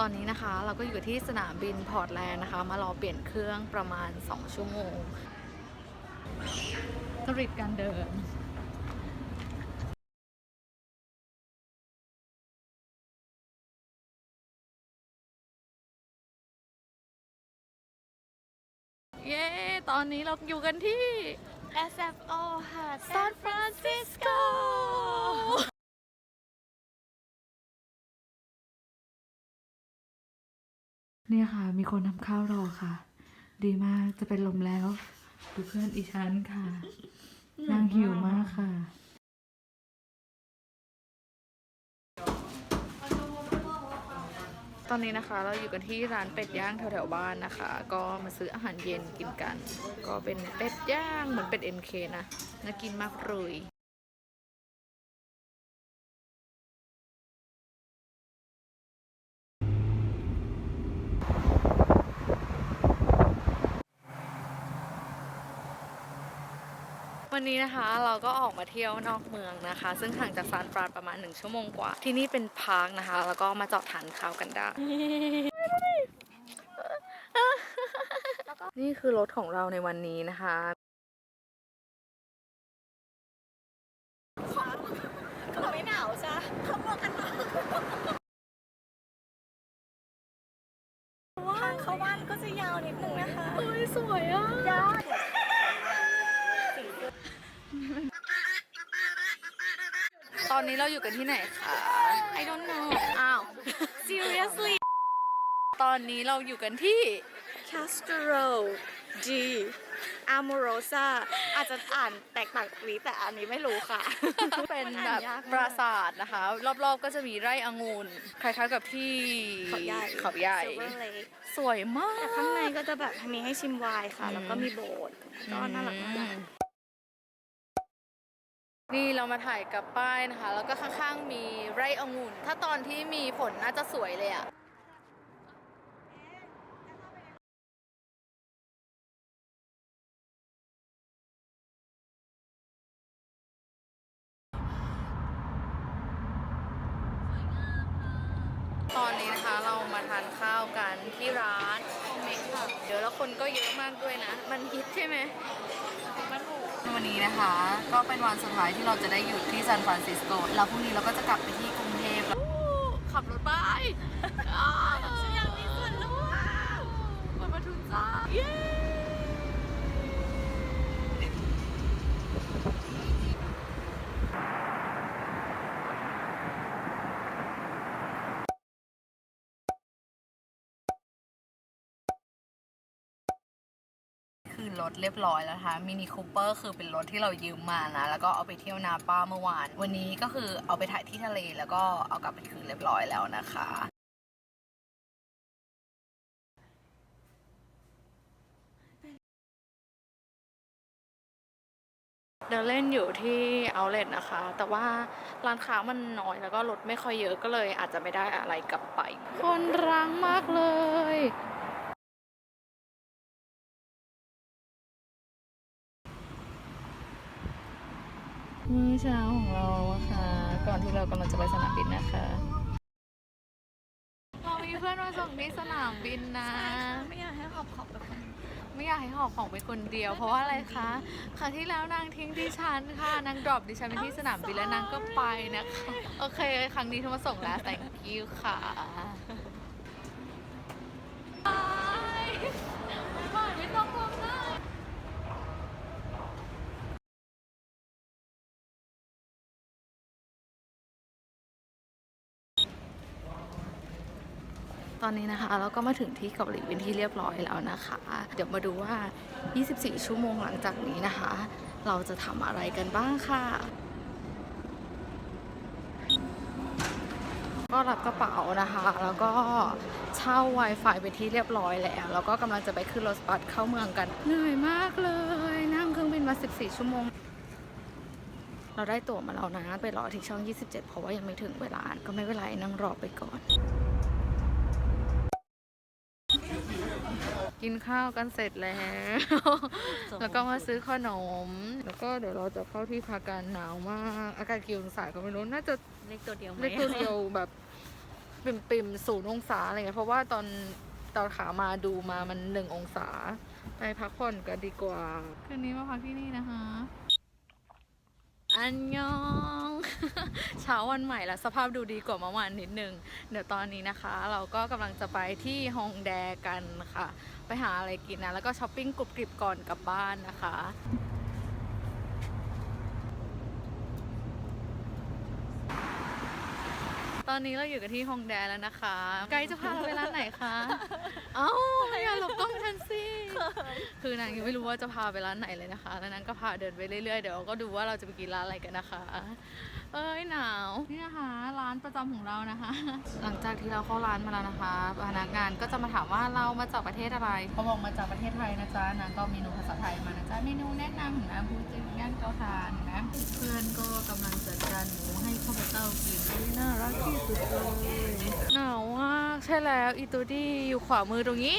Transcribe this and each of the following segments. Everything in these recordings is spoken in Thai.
ตอนนี้นะคะเราก็อยู่ที่สนามบินพอร์ตแลนด์นะคะ มารอเปลี่ยนเครื่องประมาณ 2 ชั่วโมงสริดการเดินเย้ ตอนนี้เราอยู่กันที่ SFO ค่ะซา เนี่ยค่ะ มีคนทำข้าวรอค่ะ ดีมากจะเป็นลมแล้ว ดูเพื่อนอีชั้นค่ะนางหิวมากค่ะตอนนี้นะคะเราอยู่กันที่ร้านเป็ดย่างแถวๆบ้านนะคะ ก็มาซื้ออาหารเย็นกินกัน ก็เป็นเป็ดย่างเหมือนเป็ด MK นะน่ากินมากเลย วันนี้นะคะเราก็ออกมาเที่ยวนอกเมืองนะคะ ซึ่งห่างจากซานฟรานประมาณ 1 ชั่วโมงกว่า ที่นี่เป็นพาร์คนะคะ แล้วก็มาจอดทานข้าวกันได้นี่คือรถของเราในวันนี้นะคะไม่หนาวจ้ะขโมยกันมาทางเข้าบ้านก็จะยาวนิดนึงนะคะเฮ้ยสวยอะยาว ตอนนี้เราอยู่กันที่ไหนคะ I don't know อ้าว seriously ตอนนี้เราอยู่กันที่ Castro G Amorosa อาจจะอ่านแตกต่างนี้แต่อันนี้ไม่รู้ค่ะ เป็นมันแบอ่าบนยากมากปราสาทนะคะ รอบๆก็จะมีไร่องุ่นคล้ายๆกับที่เขาใหญ่เขาใหญ่ Silver Lake สวยมาก แต่ข้างในก็จะแบบมีให้ชิมไวน์ค่ะ แล้วก็มีโบสถ์ก็น่ารักมาก นี่เรามาถ่ายกับป้ายนะคะ แล้วก็ข้างๆมีไร่องุ่น ถ้าตอนที่มีผลน่าจะสวยเลยอะตอนนี้นะคะเรามาทานข้าวกันที่ร้านเมคค่ะเดี๋ยวแล้วคนก็เยอะมากด้วยนะ มันฮิตใช่ไหม วันนี้นะคะ ก็เป็นวันสุดท้ายที่เราจะได้อยู่ที่ซานฟรานซิสโก แล้วพรุ่งนี้เราก็จะกลับไปที่กรุงเทพแล้วขับรถไปอยากมีส่วนร่วมบนปทุมจ้าเย้ คือรถเรียบร้อยแล้วนะคะมินิคูเปอร์คือเป็นรถที่เรายืมมานะ แล้วก็เอาไปเที่ยวนาป้าเมื่อวาน วันนี้ก็คือเอาไปถ่ายที่ทะเลแล้วก็เอากลับไปคืนเรียบร้อยแล้วนะคะเดินเล่นอยู่ที่เอาเล t นะคะ แต่ว่าร้านค้ามันน้อยแล้วก็รถไม่ค่อยเยอะก็เลยอาจจะไม่ได้อะไรกลับไป คนรังมากเลย อเช้าของเราอะค่ะ ก่อนที่เรากำลังจะไปสนามบินนะคะเรามีเพื่อนมาส่งที่สนามบินนะ ไม่อยากให้ขอบขอบไปคนไม่อยากให้หอบของไปคนเดียว เพราะว่าอะไรคะครั้งที่แล้วนางทิ้งดิฉันค่ะนางดรอปดิฉันไปที่สนามบินแล้วนางก็ไปนะคะ โอเค ครั้งนี้เธอมาส่งแล้ว thank you ค่ะบายบายไม่ต้องร้องไห้ ตอนนี้นะคะ เราก็มาถึงที่เกาหลีเป็นที่เรียบร้อยแล้วนะคะ เดี๋ยวมาดูว่า 24 ชั่วโมงหลังจากนี้นะคะ เราจะทำอะไรกันบ้างค่ะ ก็รับกระเป๋านะคะ แล้วก็เช่า Wi-Fi ไปนที่เรียบร้อยแล้ว แล้วก็กำลังจะไปขึ้นรถบัสเข้าเมืองกันเหนื่อยมากเลย นั่งเครื่องบินมา 14 ชั่วโมงเราได้ตั๋วมาแล้วนะ ไปรอที่ช่อง 27 เพราะว่ายังไม่ถึงเวลา ก็ไม่เป็นไรนั่งรอไปก่อน กินข้าวกันเสร็จแล้ว แล้วก็มาซื้อขนม แล้วก็เดี๋ยวเราจะเข้าที่พักกันหนาวมาก อากาศกี่องศาก็ไม่รู้ น่าจะเล็กตัวเดียวไหมเล็กตัวเดียวแบบปิ่มปิ่มๆศูนย์องศาอะไรเงี้ย เพราะว่าตอนตอนขามาดูมามันหนึ่งองศา ไปพักผ่อนกันดีกว่า คืนนี้มาพักที่นี่นะคะ อันยอง เช้าวันใหม่แล้วสภาพดูดีกว่าเมื่อวานนิดนึง เดี๋ยวตอนนี้นะคะ เราก็กำลังจะไปที่ฮองแดกันค่ะ ไปหาอะไรกินนะ แล้วก็ช้อปปิ้งกรุบกริบก่อนกลับบ้านนะคะ ตอนนี้เราอยู่กันที่ฮองแดแล้วนะคะ ไกด์จะพาเราไปร้านไหนคะ เอ้าอย่าหลบกล้องฉันสิคือนางยังไม่รู้ว่าจะพาไปร้านไหนเลยนะคะแล้วนางก็พาเดินไปเรื่อยๆ เดี๋ยวเราก็ดูว่าเราจะไปกินร้านอะไรกันนะคะ เอ้ยหนาว นี่นะคะร้านประจำของเรานะคะ หลังจากที่เราเข้าร้านมาแล้วนะคะ พนักงานก็จะมาถามว่าเรามาจากประเทศอะไรเขาบอกมาจากประเทศไทยนะจ๊ะนางก็เมนูภาษาไทยมานะจ๊ะเมนูแนะนำของนางพูดจริงย่าง เพื่อนก็กำลังจัดการหมูให้ข้าพเจ้ากินน่ารักที่สุดเลยหนาวมากใช่แล้วอีตูดี้อยู่ขวามือตรงนี้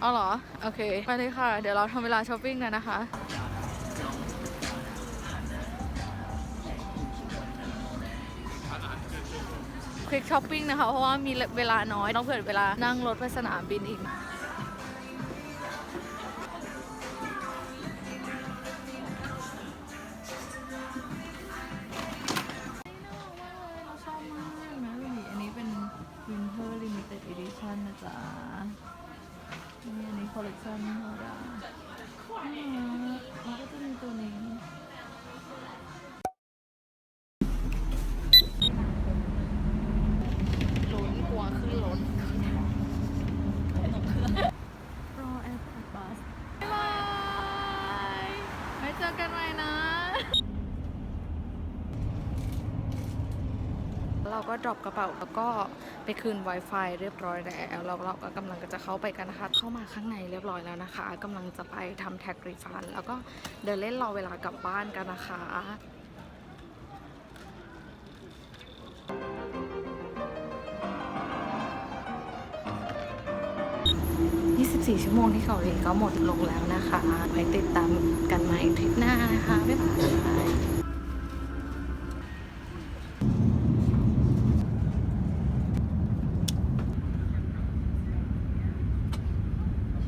เอาเหรอ โอเค ไปเลยค่ะ เดี๋ยวเราทำเวลาช้อปปิ้งกันนะคะคลิกช้อปปิ้งนะคะ เพราะว่ามีเวลาน้อย ต้องเผื่อเวลานั่งรถไปสนามบินอีก เจอกันใหม่นะ เราก็ดรอปกระเป๋าแล้วก็ไปคืน Wi-Fi เรียบร้อยแล้วเราเราก็กำลังจะเข้าไปกันนะคะ เข้ามาข้างในเรียบร้อยแล้วนะคะกำลังจะไปทำแท็กรีฟัน แล้วก็เดินเล่นรอเวลากลับบ้านกันนะคะ 24 ชั่วโมงที่เกาหลีก็หมดลงแล้วนะคะ ไว้ติดตามกันใหม่ทริปหน้านะคะ บ๊ายบาย